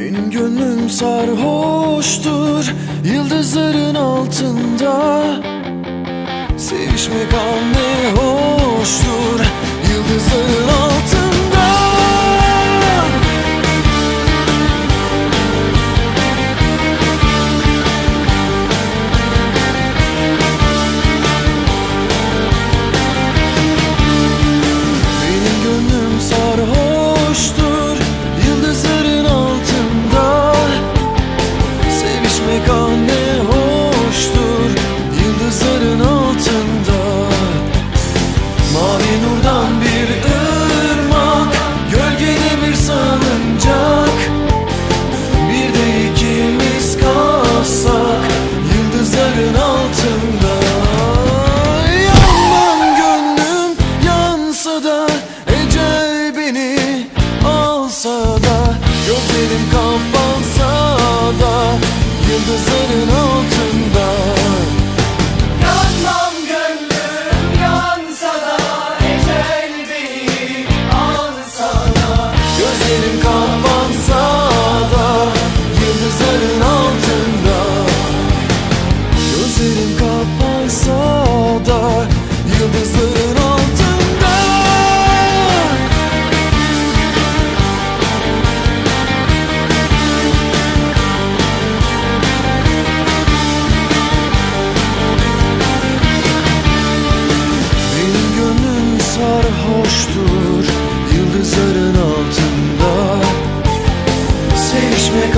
Benim gönlüm sarhoştur Yıldızların altında. Sevişmek anne hoştur. Gözlerim kapansa da Yıldızların altında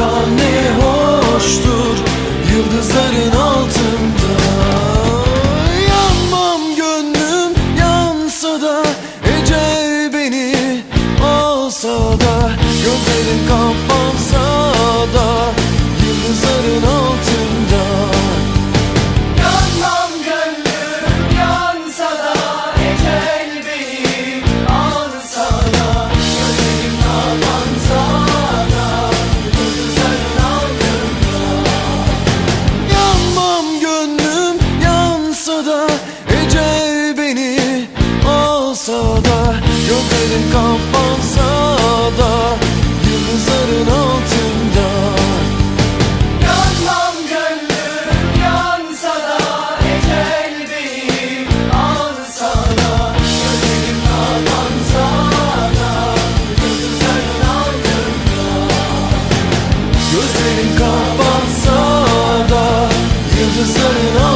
Bakan ne hoştur yıldızların altında. Yanmam gönlüm yansa da ecel beni alsa da Gözlerin kapansa kapansa da Gözlerin kapansa Yıldızların altında. Yanmam gönlüm yansa da Ecel Gözlerin kapansa da Yıldızların altında. Gözlerin kapansa da Yıldızların altında